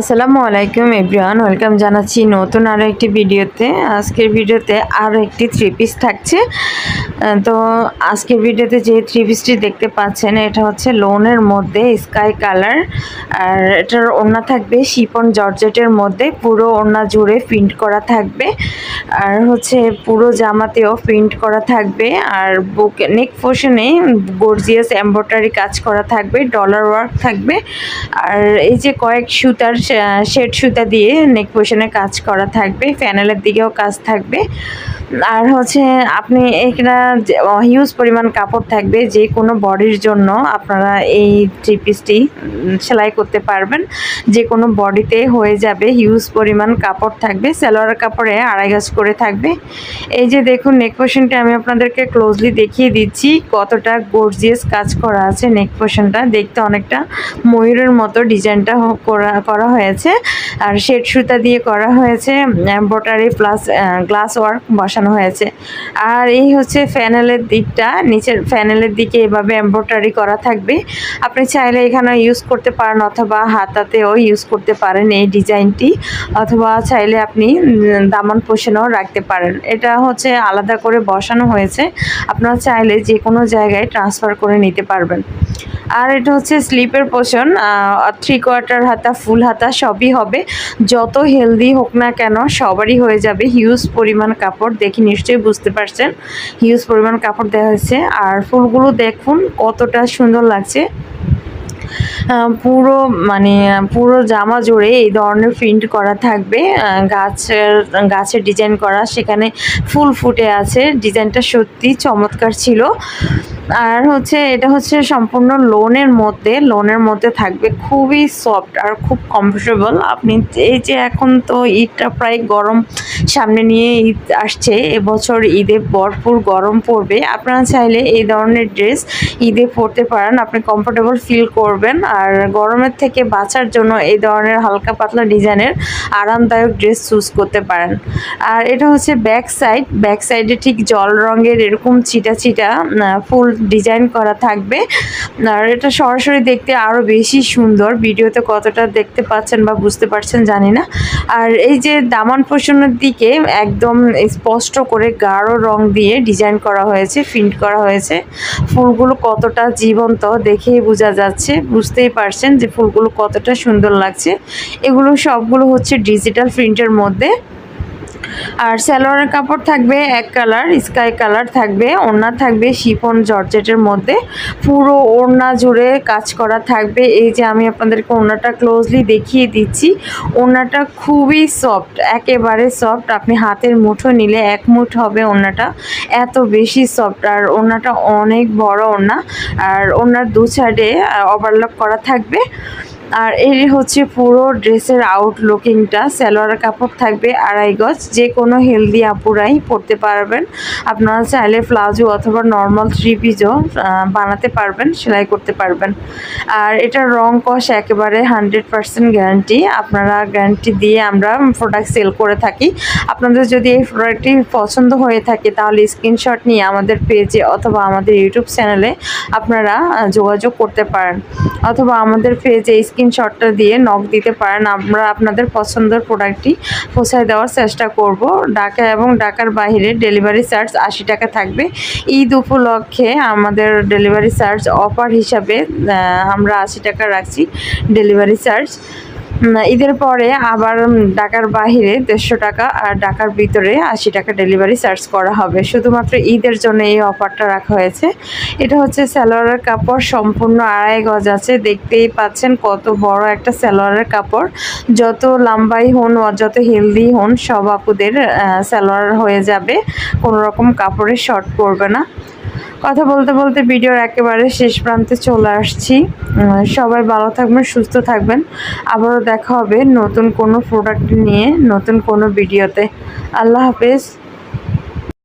আসসালামু আলাইকুম everyone, welcome জানাচ্ছি নতুন আরও একটি ভিডিওতে। আজকের ভিডিওতে আরও একটি থ্রি পিস থাকছে। তো আজকের ভিডিওতে যে থ্রি পিসটি দেখতে পাচ্ছেন, এটা হচ্ছে লোনের মধ্যে স্কাই কালার আর এটার ওড়না থাকবে শিপন জর্জেটের মধ্যে, পুরো ওড়না জুড়ে প্রিন্ট করা থাকবে। আর হচ্ছে পুরো জামাতেও প্রিন্ট করা থাকবে, আর বুক নেক পোর্শনে গর্জিয়াস এম্ব্রয়ডারি কাজ করা থাকবে ডলার ওয়ার্ক থাকবে। আর এই যে কয়েক সুতার শেড সুতা দিয়ে নেক পোর্শনে কাজ করা থাকবে প্যানেলের দিকেও কাজ থাকবে। আর হচ্ছে আপনি এখানে হিউজ পরিমাণ কাপড় থাকবে যে কোনো বডির জন্য আপনারা এই থ্রি পিসটি সেলাই করতে পারবেন। যে কোনো বডিতে হয়ে যাবে হিউজ পরিমাণ কাপড় থাকবে। সালোয়ার কাপড়ে আড়াই গাছ করে থাকবে। এই যে দেখুন নেক পোর্শনটা আমি আপনাদেরকে ক্লোজলি দেখিয়ে দিচ্ছি, কতটা গর্জিয়াস কাজ করা আছে নেক পোর্শনটা দেখতে অনেকটা ময়ূরের মতো ডিজাইনটা হ- করা করা হয়েছে। আর শেড সুতা দিয়ে করা হয়েছে এম্ব্রয়ডারি প্লাস গ্লাস ওয়ার্ক বসানো হয়েছে। আর এই হচ্ছে ফ্যানেলের দিকটা, নিচের ফ্যানেলের দিকে এভাবে এম্ব্রয়ডারি করা থাকবে। আপনি চাইলে এখানে ইউজ করতে পারেন অথবা হাতাতেও ইউজ করতে পারেন এই ডিজাইনটি, অথবা চাইলে আপনি দামান পোষণেও রাখতে পারেন। এটা হচ্ছে আলাদা করে বসানো হয়েছে, আপনারা চাইলে যে কোনো জায়গায় ট্রান্সফার করে নিতে পারবেন। আর এটা হচ্ছে স্লিপের পোষণ থ্রি কোয়ার্টার হাতা ফুল হাতা সবই হবে। যত হেলদি হোক না কেন, সবারই হয়ে যাবে হিউজ পরিমাণ কাপড়। দেখি নিশ্চয়ই বুঝতে পারছেন হিউজ পরিমাণ কাপড় দেওয়া হয়েছে। আর ফুলগুলো দেখুন, কতটা সুন্দর লাগছে। পুরো মানে পুরো জামা জুড়ে এই ধরনের প্রিন্ট করা থাকবে। গাছের গাছের ডিজাইন করা। সেখানে ফুল ফুটে আছে। ডিজাইনটা সত্যি চমৎকার ছিল। আর হচ্ছে এটা হচ্ছে সম্পূর্ণ লোনের মধ্যে লোনের মধ্যে থাকবে খুবই সফট আর খুব কমফোর্টেবল আপনি এই যে এখন তো ঈদটা প্রায় গরম সামনে নিয়ে ঈদ আসছে, এবছর ঈদে ভরপুর গরম পড়বে। আপনারা চাইলে এই ধরনের ড্রেস ঈদে পরতে পারেন, আপনি কমফোর্টেবল ফিল করবেন। আর গরমের থেকে বাঁচার জন্য এই ধরনের হালকা পাতলা ডিজাইনের আরামদায়ক ড্রেস চুজ করতে পারেন। আর এটা হচ্ছে ব্যাক সাইড ব্যাক সাইডে ঠিক জল রঙের এরকম চিটা চিটা ফুল ডিজাইন করা থাকবে। আর এটা সরাসরি দেখতে আরও বেশি সুন্দর। ভিডিওতে কতটা দেখতে পাচ্ছেন বা বুঝতে পারছেন জানি না। আর এই যে দামান পোষণের দিকে একদম স্পষ্ট করে গাঢ় রং দিয়ে ডিজাইন করা হয়েছে প্রিন্ট করা হয়েছে। ফুলগুলো কতটা জীবন্ত দেখেই বোঝা যাচ্ছে। বুঝতেই পারছেন যে ফুলগুলো কতটা সুন্দর লাগছে। এগুলো সবগুলো হচ্ছে ডিজিটাল প্রিন্টের মধ্যে। আর সালোয়ারের কাপড় থাকবে এক কালার, স্কাই কালার থাকবে, ওড়না থাকবে শিফন জর্জেটের মধ্যে, পুরো ওড়না জুড়ে কাজ করা থাকবে। এই যে আমি আপনাদেরকে ওড়নাটা ক্লোজলি দেখিয়ে দিচ্ছি, ওড়নাটা খুবই সফট একেবারে সফট আপনি হাতের মুঠো নিলে এক মুঠ হবে ওড়নাটা, এত বেশি সফট আর ওড়নাটা অনেক বড় ওড়না, আর ওড়নার দু সাইডে ওভারলক করা থাকবে। আর এর হচ্ছে পুরো ড্রেসের আউটলুকিংটা সালোয়ার কাপড় থাকবে আড়াই গজ, যে কোনো হেলদি আপুরাই পরতে পারবেন। আপনারা চাইলে প্লাজো অথবা নর্মাল থ্রি পিসও বানাতে পারবেন, সেলাই করতে পারবেন। আর এটার রং কষ একেবারে হান্ড্রেড পার্সেন্ট গ্যারান্টি আপনারা গ্যারান্টি দিয়ে আমরা প্রোডাক্ট সেল করে থাকি। আপনাদের যদি এই প্রোডাক্টটি পছন্দ হয়ে থাকে, তাহলে স্ক্রিনশট নিয়ে আমাদের পেজে অথবা আমাদের ইউটিউব চ্যানেলে আপনারা যোগাযোগ করতে পারেন। অথবা আমাদের পেজে স্ক্রিনশটটা দিয়ে নক দিতে পারেন। আমরা আপনাদের পছন্দের প্রোডাক্টটি পৌঁছায় দেওয়ার চেষ্টা করব। ঢাকা এবং ঢাকার বাইরে ডেলিভারি চার্জ আশি টাকা থাকবে। ঈদ উপলক্ষে আমাদের ডেলিভারি চার্জ অফার হিসাবে আমরা আশি টাকা রাখছি ডেলিভারি চার্জ ঈদের পরে আবার ঢাকার বাইরে দেড়শো টাকা আর ঢাকার ভিতরে আশি টাকা ডেলিভারি চার্জ করা হবে। শুধুমাত্র ঈদের জন্য এই অফারটা রাখা হয়েছে। এটা হচ্ছে সালোয়ারের কাপড় সম্পূর্ণ আড়াই গজ আছে। দেখতেই পাচ্ছেন কত বড় একটা সালোয়ারের কাপড়। যত লম্বাই হন যত হেলদি হন সব আপুদের আহ, সালোয়ার হয়ে যাবে। কোনো রকম কাপড়ে শর্ট পড়বে না। কথা বলতে বলতে ভিডিওর একেবারে শেষ প্রান্তে চলে আসছি। সবাই ভালো থাকবেন, সুস্থ থাকবেন। আবারও দেখা হবে নতুন কোনো প্রোডাক্ট নিয়ে, নতুন কোনো ভিডিওতে আল্লাহ হাফেজ।